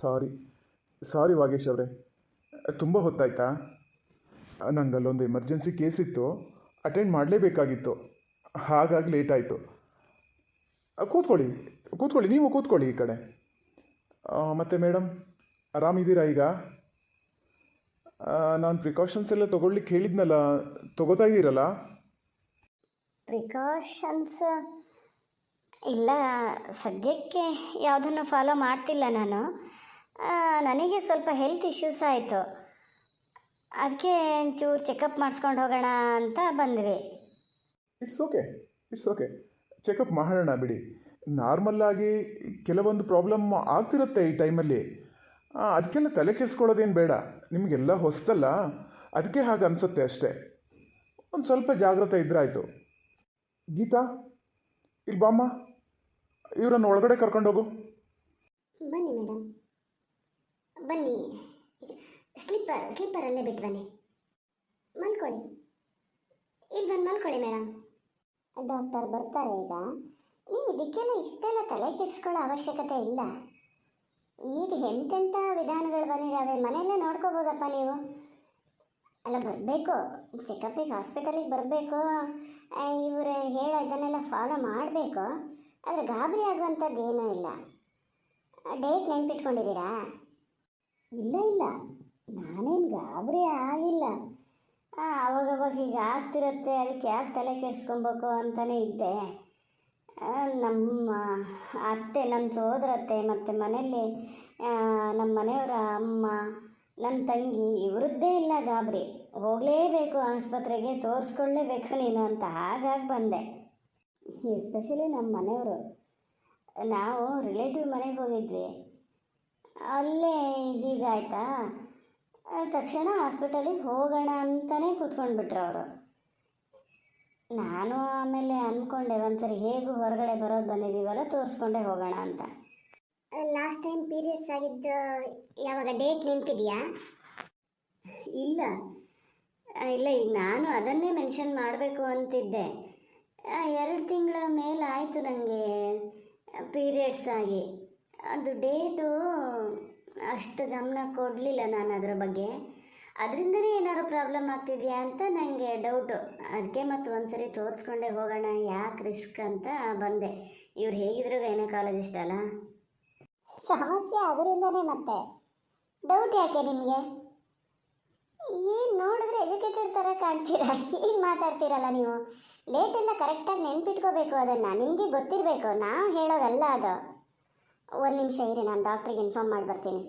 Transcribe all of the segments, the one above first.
ಸಾರಿ ಸಾರಿ ವಾಗೇಶ್ ಅವರೇ. ತುಂಬ ಹೊತ್ತಾಯ್ತಾ? ನನಗೆ ಅಲ್ಲೊಂದು ಎಮರ್ಜೆನ್ಸಿ ಕೇಸ್ ಇತ್ತು. ಅಟೆಂಡ್ ಮಾಡಲೇಬೇಕಾಗಿತ್ತು. ಹಾಗಾಗಿ ಲೇಟ್ ಆಯಿತು. ಕೂತ್ಕೊಳ್ಳಿ ಕೂತ್ಕೊಳ್ಳಿ, ನೀವು ಕೂತ್ಕೊಳ್ಳಿ ಈ ಕಡೆ. ಮತ್ತು ಮೇಡಮ್ ಆರಾಮಿದ್ದೀರಾ ಈಗ? ನಾನು ಪ್ರಿಕಾಷನ್ಸ್ ಎಲ್ಲ ತೊಗೊಳ್ಲಿಕ್ಕೆ ಹೇಳಿದ್ನಲ್ಲ, ತೊಗೋತಾ ಇದ್ದೀರಲ್ಲ? ಪ್ರಿಕಾಷನ್ಸ್ ಇಲ್ಲ, ಸದ್ಯಕ್ಕೆ ಯಾವುದನ್ನು ಫಾಲೋ ಮಾಡ್ತಿಲ್ಲ ನಾನು. ನನಗೆ ಸ್ವಲ್ಪ ಹೆಲ್ತ್ ಇಶ್ಯೂಸ್ ಆಯಿತು. ಅದಕ್ಕೆ ಒಂಚೂರು ಚೆಕಪ್ ಮಾಡಿಸ್ಕೊಂಡು ಹೋಗೋಣ ಅಂತ ಬಂದ್ವಿ. It's okay it's okay checkup ಮಾಡೋಣ ಬಿಡಿ. ನಾರ್ಮಲ್ಲಾಗಿ ಕೆಲವೊಂದು ಪ್ರಾಬ್ಲಮ್ ಆಗ್ತಿರುತ್ತೆ ಈ ಟೈಮಲ್ಲಿ ಅದಕ್ಕೆಲ್ಲ ತಲೆ ಕೆಡಿಸ್ಕೊಳ್ಳೋದೇನು ಬೇಡ. ನಿಮಗೆಲ್ಲ ಹೊಸ್ತಲ್ಲ. ಅದಕ್ಕೆ ಹಾಗೆ ಅನಿಸುತ್ತೆ ಅಷ್ಟೇ. ಒಂದು ಸ್ವಲ್ಪ ಜಾಗ್ರತೆ ಇದ್ರೆ ಆಯಿತು. ಗೀತಾ ಇಲ್ಲಿ ಬಾಮ್ಮ ಇವರನ್ನು ಒಳಗಡೆ ಕರ್ಕೊಂಡೋಗು ಬನ್ನಿ ಮೇಡಮ್ ಬನ್ನಿ. ಸ್ಲಿಪ್ಪರ್ ಸ್ಲೀಪರಲ್ಲೇ ಬಿಟ್ಟು ಬನ್ನಿ. ಮಲ್ಕೊಳ್ಳಿ. ಇಲ್ಲಿ ಬಂದು ಮಲ್ಕೊಳ್ಳಿ ಮೇಡಮ್ ಡಾಕ್ಟರ್ ಬರ್ತಾರೆ ಈಗ. ನೀವು ಇದಕ್ಕೆಲ್ಲ ಇಷ್ಟೆಲ್ಲ ತಲೆ ಕೆಡಿಸ್ಕೊಳ್ಳೋ ಅವಶ್ಯಕತೆ ಇಲ್ಲ. ಈಗ ಎಂತೆಂಥ ವಿಧಾನಗಳು ಬಂದಿದ್ದಾವೆ ಮನೆಯಲ್ಲೇ ನೋಡ್ಕೋಬೋದಪ್ಪ ನೀವು. ಅಲ್ಲ, ಬರಬೇಕು. ಚೆಕಪ್ಪಿಗೆ ಹಾಸ್ಪಿಟಲಿಗೆ ಬರಬೇಕು. ಇವರು ಹೇಳೋ ಇದನ್ನೆಲ್ಲ ಫಾಲೋ ಮಾಡಬೇಕು. ಆದರೆ ಗಾಬರಿ ಆಗುವಂಥದ್ದು ಏನೂ ಇಲ್ಲ. ಡೇಟ್ ನೆನ್ಪಿಟ್ಕೊಂಡಿದ್ದೀರಾ? ಇಲ್ಲ ಇಲ್ಲ. ನಾನೇನು ಗಾಬರಿ ಆಗಿಲ್ಲ. ಅವಾಗವಾಗ ಹೀಗೆ ಆಗ್ತಿರುತ್ತೆ, ಅದಕ್ಕೆ ಯಾಕೆ ತಲೆ ಕೆಡಿಸ್ಕೊಬೇಕು ಅಂತಲೇ ಇದ್ದೆ. ನಮ್ಮ ಅತ್ತೆ ನನ್ನ ಸೋದರತ್ತೆ ಮತ್ತು ಮನೆಯಲ್ಲಿ ನಮ್ಮ ಮನೆಯವರ ಅಮ್ಮ ನನ್ನ ತಂಗಿ ಇವರದ್ದೇ ಇಲ್ಲ ಗಾಬರಿ. ಹೋಗಲೇಬೇಕು ಆಸ್ಪತ್ರೆಗೆ, ತೋರಿಸ್ಕೊಳ್ಳೇಬೇಕು ನೀನು ಅಂತ ಹಾಗಾಗಿ ಬಂದೆ. ಎಸ್ಪೆಷಲಿ ನಮ್ಮ ಮನೆಯವರು. ನಾವು ರಿಲೇಟಿವ್ ಮನೆಗೆ ಹೋಗಿದ್ವಿ. ಅಲ್ಲೇ ಹೀಗಾಯ್ತಾ? ತಕ್ಷಣ ಹಾಸ್ಪಿಟಲಿಗೆ ಹೋಗೋಣ ಅಂತಲೇ ಕೂತ್ಕೊಂಡ್ಬಿಟ್ರು ಅವರು. ನಾನು ಆಮೇಲೆ ಅಂದ್ಕೊಂಡೆ ಒಂದ್ಸರಿ ಹೇಗೂ ಹೊರಗಡೆ ಬರೋದು ಬಂದಿದ್ದೀವಲ್ಲ ತೋರಿಸ್ಕೊಂಡೆ ಹೋಗೋಣ ಅಂತ. ಲಾಸ್ಟ್ ಟೈಮ್ ಪೀರಿಯಡ್ಸ್ ಆಗಿದ್ದು ಯಾವಾಗ ಡೇಟ್ ನೆನಪಿದೆಯಾ ಇಲ್ಲ. ಇಲ್ಲ ಈಗ ನಾನು ಅದನ್ನೇ ಮೆನ್ಷನ್ ಮಾಡಬೇಕು ಅಂತಿದ್ದೆ. ಎರಡು ತಿಂಗಳ ಮೇಲೆ ಆಯಿತು ನನಗೆ ಪೀರಿಯಡ್ಸ್ ಆಗಿ. ಅದು ಡೇಟು ಅಷ್ಟು ಗಮನ ಕೊಡಲಿಲ್ಲ ನಾನು ಅದರ ಬಗ್ಗೆ. ಅದರಿಂದನೇ ಏನಾದ್ರು ಪ್ರಾಬ್ಲಮ್ ಆಗ್ತಿದೆಯಾ ಅಂತ ನನಗೆ ಡೌಟು ಅದಕ್ಕೆ ಮತ್ತು ಒಂದ್ಸರಿ ತೋರಿಸ್ಕೊಂಡೇ ಹೋಗೋಣ ಯಾಕೆ ರಿಸ್ಕ್ ಅಂತ ಬಂದೆ. ಇವ್ರು ಹೇಗಿದ್ರು ಗೈನಕಾಲಜಿಸ್ಟ್ ಅಲ್ಲ? ಸಮಸ್ಯೆ ಅದರಿಂದನೇ ಮತ್ತೆ. ಡೌಟ್ ಯಾಕೆ ನಿಮಗೆ? ಏನು ನೋಡಿದ್ರೆ ಎಜುಕೇಟೆಡ್ ಥರ ಕಾಣ್ತೀರಾ? ಏನು ಮಾತಾಡ್ತೀರಲ್ಲ ನೀವು? ಡೇಟೆಲ್ಲ ಕರೆಕ್ಟಾಗಿ ನೆನ್ಪಿಟ್ಕೋಬೇಕು ಅದನ್ನು. ನಿಮಗೆ ಗೊತ್ತಿರಬೇಕು. ನಾವು ಹೇಳೋದಲ್ಲ ಅದು. ಒಂದು ನಿಮಿಷ ಇರಿ, ನಾನು ಡಾಕ್ಟ್ರಿಗೆ ಇನ್ಫಾರ್ಮ್ ಮಾಡಿ ಬರ್ತೀನಿ.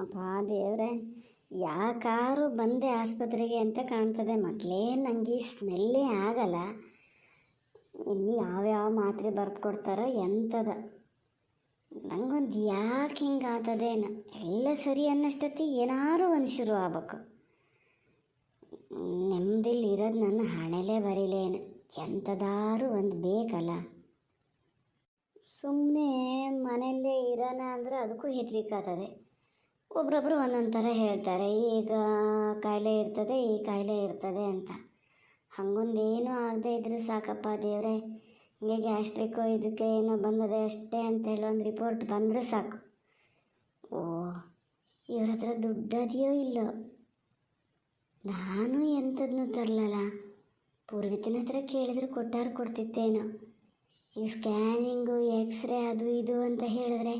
ಅಪ್ಪ ದೇವ್ರೆ, ಯಾಕಾರು ಬಂದೆ ಆಸ್ಪತ್ರೆಗೆ ಅಂತ ಕಾಣ್ತದೆ. ಮೊದಲೇ ನನಗೆ ಸ್ಮೆಲ್ಲೇ ಆಗಲ್ಲ. ಇನ್ನು ಯಾವ್ಯಾವ ಮಾತ್ರೆ ಬರೆದು ಕೊಡ್ತಾರೋ ಎಂಥದ ನಂಗೊಂದು ಯಾಕೆ ಹಿಂಗೆ ಆತದೇನು ಎಲ್ಲ ಸರಿ ಅನ್ನಷ್ಟೊತ್ತಿ ಏನಾದ್ರು ಒಂದು ಶುರು ಆಗ್ಬೇಕು. ನೆಮ್ಮದಿಲಿ ಇರೋದು ನನ್ನ ಹಣೆಲೇ ಬರೀಲೇನು. ಎಂಥದಾರು ಒಂದು ಬೇಕಲ್ಲ. ಸುಮ್ಮನೆ ಮನೆಯಲ್ಲೇ ಇರೋಣ ಅಂದರೆ ಅದಕ್ಕೂ ಹೆದರಿಕಾತದೆ ಒಬ್ರೊಬ್ರು ಒಂದೊಂದು ಥರ ಹೇಳ್ತಾರೆ, ಈಗ ಕಾಯಿಲೆ ಇರ್ತದೆ, ಈ ಕಾಯಿಲೆ ಇರ್ತದೆ ಅಂತ. ಹಂಗೊಂದೇನು ಆಗದೆ ಇದ್ರೆ ಸಾಕಪ್ಪ ದೇವರೇ, ಹಿಂಗೆ ಗ್ಯಾಸ್ಟ್ರಿಕ್ಕು ಇದಕ್ಕೆ ಏನೋ ಬಂದದೆ ಅಷ್ಟೇ ಅಂತ ಒಂದು ರಿಪೋರ್ಟ್ ಬಂದರೆ ಸಾಕು. ಓ, ಇವ್ರ ಹತ್ರ ದುಡ್ಡದೆಯೋ ಇಲ್ಲೋ? ನಾನು ಎಂಥದ್ನೂ ತರಲಲ್ಲ. ಪೂರ್ವಿತನ ಹತ್ರ ಕೇಳಿದ್ರೆ ಕೊಟ್ಟಾರು ಕೊಡ್ತಿತ್ತೇನೋ. ಈ ಸ್ಕ್ಯಾನಿಂಗು, ಎಕ್ಸ್ರೇ ಅದು ಇದು ಅಂತ ಹೇಳಿದ್ರೆ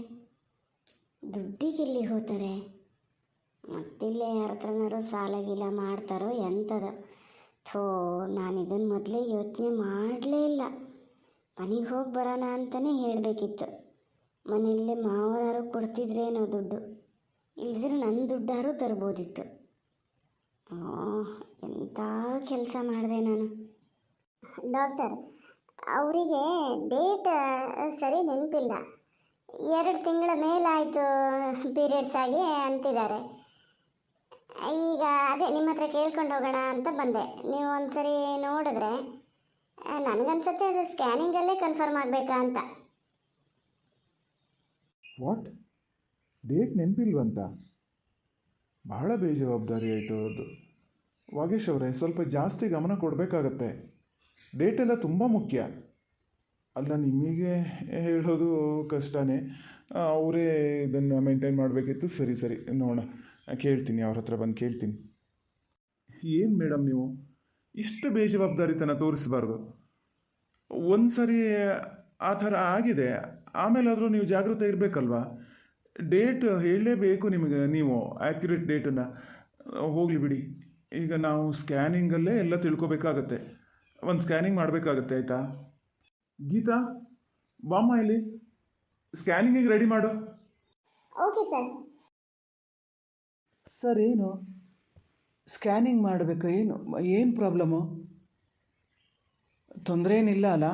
ದುಡ್ಡಿಗೆ ಎಲ್ಲಿ ಹೋಗ್ತಾರೆ ಮತ್ತಿಲ್ಲೇ ಯಾರ ಹತ್ರನಾರು ಸಾಲ ಗೀಲ ಮಾಡ್ತಾರೋ ಎಂಥದ ಥೋ ನಾನು ಇದನ್ನು ಮೊದಲೇ ಯೋಚನೆ ಮಾಡಲೇ ಇಲ್ಲ. ಮನೆಗೆ ಹೋಗಿ ಬರೋಣ ಅಂತಲೇ ಹೇಳಬೇಕಿತ್ತು. ಮನೆಯಲ್ಲೇ ಮಾವನಾರು ಕೊಡ್ತಿದ್ರೇನೋ ದುಡ್ಡು. ಇಲ್ದಿದ್ರೆ ನನ್ನ ದುಡ್ಡಾರು ತರ್ಬೋದಿತ್ತು. ಎಂಥ ಕೆಲಸ ಮಾಡಿದೆ ನಾನು. ಡಾಕ್ಟರ್ ಅವರಿಗೆ ಡೇಟ್ ಸರಿ ನೆನಪಿಲ್ಲ. ಎರಡು ತಿಂಗಳ ಮೇಲಾಯಿತು ಪೀರಿಯಡ್ಸ್ ಆಗಿ ಅಂತಿದ್ದಾರೆ. ಈಗ ಅದೇ ನಿಮ್ಮ ಹತ್ರ ಕೇಳ್ಕೊಂಡು ಹೋಗೋಣ ಅಂತ ಬಂದೆ. ನೀವು ಒಂದ್ಸರಿ ನೋಡಿದ್ರೆ ನನಗನ್ಸುತ್ತೆ ಅದು ಸ್ಕ್ಯಾನಿಂಗಲ್ಲೇ ಕನ್ಫರ್ಮ್ ಆಗಬೇಕಾ ಅಂತ. ವಾಟ್ ಡೇಟ್ ನೆನಪಿಲ್ವಂತ? ಬಹಳ ಬೇಜವಾಬ್ದಾರಿ ಆಯಿತು ಅದು ವಾಗೇಶ್ ಅವರೇ, ಸ್ವಲ್ಪ ಜಾಸ್ತಿ ಗಮನ ಕೊಡಬೇಕಾಗತ್ತೆ. ಡೇಟ್ ಎಲ್ಲ ತುಂಬ ಮುಖ್ಯ. ಅಲ್ಲ, ನಿಮಗೆ ಹೇಳೋದು ಕಷ್ಟನೇ. ಅವರೇ ಇದನ್ನು ಮೇಂಟೈನ್ ಮಾಡಬೇಕಿತ್ತು. ಸರಿ ಸರಿ. ನೋಡೋಣ. ಕೇಳ್ತೀನಿ, ಅವ್ರ ಹತ್ರ ಬಂದು ಕೇಳ್ತೀನಿ. ಏನು ಮೇಡಮ್ ನೀವು? ಇಷ್ಟು ಬೇಜವಾಬ್ದಾರಿತನ ತೋರಿಸಬಾರ್ದು. ಒಂದು ಸರಿ ಆ ಥರ ಆಗಿದೆ. ಆಮೇಲಾದರೂ ನೀವು ಜಾಗೃತ ಇರಬೇಕಲ್ವಾ? ಡೇಟ್ ಹೇಳಲೇಬೇಕು ನಿಮಗೆ, ನೀವು ಆ್ಯಕ್ಯುರೇಟ್ ಡೇಟನ್ನು ಹೋಗಲಿ ಬಿಡಿ. ಈಗ ನಾವು ಸ್ಕ್ಯಾನಿಂಗಲ್ಲೇ ಎಲ್ಲ ತಿಳ್ಕೊಬೇಕಾಗತ್ತೆ. ಒಂದು ಸ್ಕ್ಯಾನಿಂಗ್ ಮಾಡಬೇಕಾಗುತ್ತೆ ಆಯಿತಾ? ಗೀತಾ ಬಾಮ್ಮ ಇಲ್ಲಿ ಸ್ಕ್ಯಾನಿಂಗಿಗೆ ರೆಡಿ ಮಾಡು. ಓಕೆ ಸರ್ ಸರ್ ಏನು? ಸ್ಕ್ಯಾನಿಂಗ್ ಮಾಡಬೇಕು ಏನು? ಏನು ಪ್ರಾಬ್ಲಮ್ಮು ತೊಂದರೆ ಏನಿಲ್ಲ ಅಲ್ಲ?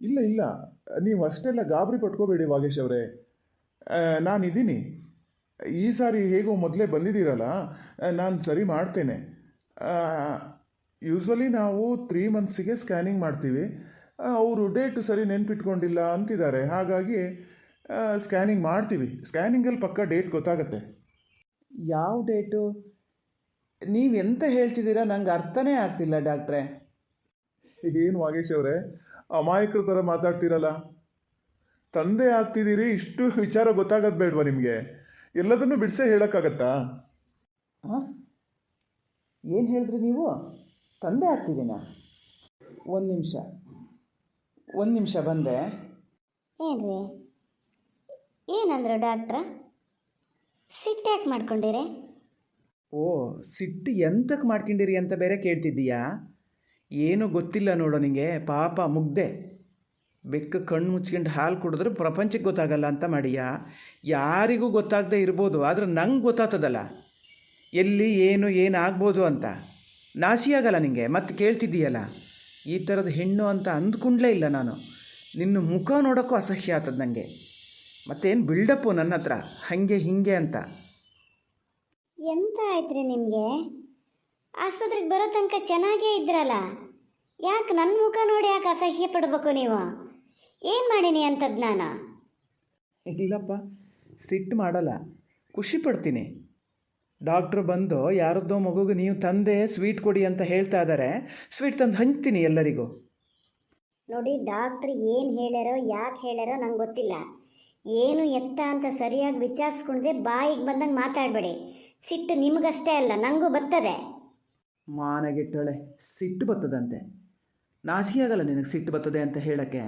ಇಲ್ಲ ಇಲ್ಲ. ನೀವು ಅಷ್ಟೆಲ್ಲ ಗಾಬರಿ ಪಟ್ಕೋಬೇಡಿ ವಾಗೇಶ್ ಅವರೇ. ನಾನಿದ್ದೀನಿ. ಈ ಸಾರಿ ಹೇಗೋ ಮೊದಲೇ ಬಂದಿದ್ದೀರಲ್ಲ ನಾನು ಸರಿ ಮಾಡ್ತೇನೆ. ಯೂಶ್ವಲಿ ನಾವು ತ್ರೀ ಮಂತ್ಸಿಗೆ ಸ್ಕ್ಯಾನಿಂಗ್ ಮಾಡ್ತೀವಿ. ಅವರು ಡೇಟ್ ಸರಿ ನೆನ್ಪಿಟ್ಕೊಂಡಿಲ್ಲ ಅಂತಿದ್ದಾರೆ. ಹಾಗಾಗಿ ಸ್ಕ್ಯಾನಿಂಗ್ ಮಾಡ್ತೀವಿ. ಸ್ಕ್ಯಾನಿಂಗಲ್ಲಿ ಪಕ್ಕ ಡೇಟ್ ಗೊತ್ತಾಗತ್ತೆ. ಯಾವ ಡೇಟು ನೀವು ಎಂತ ಹೇಳ್ತಿದ್ದೀರಾ? ನಂಗೆ ಅರ್ಥನೇ ಆಗ್ತಿಲ್ಲ ಡಾಕ್ಟ್ರೆ. ಏನು ವಾಗೇಶ್ ಅವರೇ? ಅಮಾಯಕರ ಥರ ಮಾತಾಡ್ತೀರಲ್ಲ. ತಂದೆ ಆಗ್ತಿದ್ದೀರಿ ಇಷ್ಟು ವಿಚಾರ ಗೊತ್ತಾಗೋದು ಬೇಡವಾ ನಿಮಗೆ? ಎಲ್ಲದನ್ನು ಬಿಡಿಸೇ ಹೇಳೋಕ್ಕಾಗತ್ತಾ? ಹಾಂ ಏನು ಹೇಳಿದ್ರಿ ನೀವು? ತಂದೆ ಆಗ್ತಿದ್ದೀನ ಒಂದು ನಿಮಿಷ. ಒಂದು ನಿಮಿಷ ಬಂದೆ. ಏನ್ರಿ? ಏನಂದ್ರು ಡಾಕ್ಟ್ರ? ಸಿಟ್ಟ್ಯಾಕೆ ಮಾಡ್ಕೊಂಡಿರಿ? ಓ ಸಿಟ್ಟು ಎಂತಕ್ಕೆ ಮಾಡ್ಕೊಂಡಿರಿ ಅಂತ ಬೇರೆ ಕೇಳ್ತಿದ್ದೀಯಾ? ಏನು ಗೊತ್ತಿಲ್ಲ ನೋಡೋ ನಿಂಗೆ ಪಾಪ ಮುಗ್ದೆ. ಬೆಕ್ಕ ಕಣ್ಣು ಮುಚ್ಕೊಂಡು ಹಾಲು ಕುಡಿದ್ರೆ ಪ್ರಪಂಚಕ್ಕೆ ಗೊತ್ತಾಗಲ್ಲ ಅಂತ ಮಾಡಿಯಾ? ಯಾರಿಗೂ ಗೊತ್ತಾಗದೆ ಇರ್ಬೋದು ಆದರೆ ನಂಗೆ ಗೊತ್ತಾಗ್ತದಲ್ಲ. ಎಲ್ಲಿ ಏನು ಏನಾಗ್ಬೋದು ಅಂತ. ನಾಶಿಯಾಗಲ್ಲ ನಿಂಗೆ ಮತ್ತೆ ಕೇಳ್ತಿದ್ದೀಯಲ್ಲ? ಈ ಥರದ ಹೆಣ್ಣು ಅಂತ ಅಂದ್ಕೊಂಡ್ಲೇ ಇಲ್ಲ ನಾನು. ನಿನ್ನ ಮುಖ ನೋಡೋಕ್ಕೂ ಅಸಹ್ಯ ಆಗ್ತದೆ ನನಗೆ ಮತ್ತೇನು ಬಿಲ್ಡಪ್ಪು ನನ್ನ ಹತ್ರ? ಹಾಗೆ ಹೀಗೆ ಅಂತ. ಎಂತ ಆಯ್ತ್ರಿ ನಿಮಗೆ? ಆಸ್ಪತ್ರೆಗೆ ಬರೋ ತನಕ ಚೆನ್ನಾಗೇ ಇದ್ರಲ್ಲ? ಯಾಕೆ ನನ್ನ ಮುಖ ನೋಡಿ ಯಾಕೆ ಅಸಹ್ಯ ಪಡ್ಬೇಕು ನೀವು? ಏನು ಮಾಡೀನಿ ಅಂಥದ್ದು ನಾನು? ಇಲ್ಲಪ್ಪ ಸಿಟ್ಟು ಮಾಡಲ್ಲ. ಖುಷಿ ಪಡ್ತೀನಿ. ಡಾಕ್ಟ್ರು ಬಂದು ಯಾರದ್ದೋ ಮಗುಗೆ ನೀವು ತಂದೆ ಸ್ವೀಟ್ ಕೊಡಿ ಅಂತ ಹೇಳ್ತಾ ಇದ್ದಾರೆ ಸ್ವೀಟ್ ತಂದು ಹಂಚ್ತೀನಿ ಎಲ್ಲರಿಗೂ. ನೋಡಿ ಡಾಕ್ಟ್ರ್ ಏನು ಹೇಳ್ಯಾರೋ ಯಾಕೆ ಹೇಳ್ಯಾರೋ ನಂಗೆ ಗೊತ್ತಿಲ್ಲ. ಏನು ಎತ್ತ ಅಂತ ಸರಿಯಾಗಿ ವಿಚಾರಿಸ್ಕೊಂಡ್ದೆ ಬಾಯಿಗೆ ಬಂದಂಗೆ ಮಾತಾಡಬೇಡಿ. ಸಿಟ್ಟು ನಿಮಗಷ್ಟೇ ಅಲ್ಲ ನನಗೂ ಬರ್ತದೆ. ಮಾನಗೆಟ್ಟಳೆ ಸಿಟ್ಟು ಬರ್ತದಂತೆ ನಾಸಿಯಾಗಲ್ಲ ನಿನಗೆ ಸಿಟ್ಟು ಬರ್ತದೆ ಅಂತ ಹೇಳಕ್ಕೆ.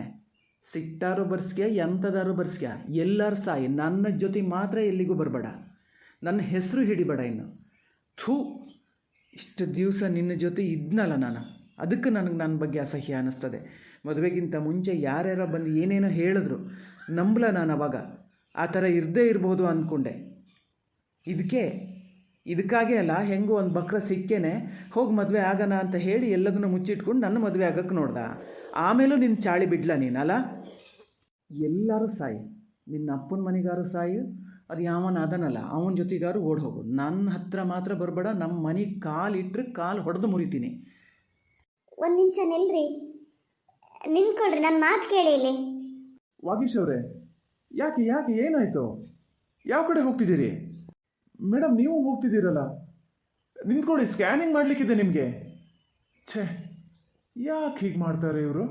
ಸಿಟ್ಟಾರು ಬರ್ಸ್ಕ್ಯ ಎಂಥದಾರು ಬರ್ಸ್ಕ್ಯ ಎಲ್ಲರೂ ಸಾಯಿ ನನ್ನ ಜೊತೆ ಮಾತ್ರ ಎಲ್ಲಿಗೂ ಬರಬೇಡ. ನನ್ನ ಹೆಸರು ಹಿಡಿಬೇಡ ಇನ್ನು. ಥೂ, ಇಷ್ಟು ದಿವಸ ನಿನ್ನ ಜೊತೆ ಇದ್ನಲ್ಲ ನಾನು. ಅದಕ್ಕೆ ನನಗೆ ನನ್ನ ಬಗ್ಗೆ ಅಸಹ್ಯ ಅನ್ನಿಸ್ತದೆ. ಮದುವೆಗಿಂತ ಮುಂಚೆ ಯಾರ್ಯಾರ ಬಂದು ಏನೇನೋ ಹೇಳಿದ್ರು. ನಂಬಲ ನಾನು ಅವಾಗ. ಆ ಥರ ಇರದೇ ಇರ್ಬೋದು ಅಂದ್ಕೊಂಡೆ. ಇದಕ್ಕೆ, ಇದಕ್ಕಾಗೆ ಅಲ್ಲ, ಹೆಂಗೋ ಒಂದು ಬಕ್ರ ಸಿಕ್ಕೇನೆ, ಹೋಗಿ ಮದುವೆ ಆಗೋಣ ಅಂತ ಹೇಳಿ ಎಲ್ಲದನ್ನು ಮುಚ್ಚಿಟ್ಕೊಂಡು ನನ್ನ ಮದುವೆ ಆಗಕ್ಕೆ ನೋಡ್ದ. ಆಮೇಲೂ ನಿನ್ನ ಚಾಳಿ ಬಿಡ್ಲ ನೀನಲ್ಲ? ಎಲ್ಲರೂ ಸಾಯಿ. ನಿನ್ನ ಅಪ್ಪನ ಮನೆಗಾರು ಸಾಯು ಅದು ಯಾವನ ಅದನಲ್ಲ ಅವನ ಜೊತೆಗಾರು ಓಡಿ ಹೋಗು. ನನ್ನ ಹತ್ರ ಮಾತ್ರ ಬರಬೇಡ ನಮ್ಮ ಮನೆ ಕಾಲು ಇಟ್ಟರೆ ಕಾಲು ಹೊಡೆದು ಮುರಿತೀನಿ. ಒಂದು ನಿಮಿಷ ನಿಲ್ರಿ. ನಿಂತ್ಕೊಳ್ರಿ ನನ್ನ ಮಾತು ಕೇಳಿ ಇಲ್ಲಿ. ವಾಗೀಶ್ ಅವರೇ ಯಾಕೆ ಯಾಕೆ ಏನಾಯಿತು? ಯಾವ ಕಡೆ ಹೋಗ್ತಿದ್ದೀರಿ? ಮೇಡಮ್ ನೀವು ಹೋಗ್ತಿದ್ದೀರಲ್ಲ. ನಿಂತ್ಕೊಳ್ಳಿ ಸ್ಕ್ಯಾನಿಂಗ್ ಮಾಡಲಿಕ್ಕಿದೆ ನಿಮಗೆ. ಛೇ ಯಾಕೆ ಹೀಗೆ ಮಾಡ್ತಾರೆ ಇವರು?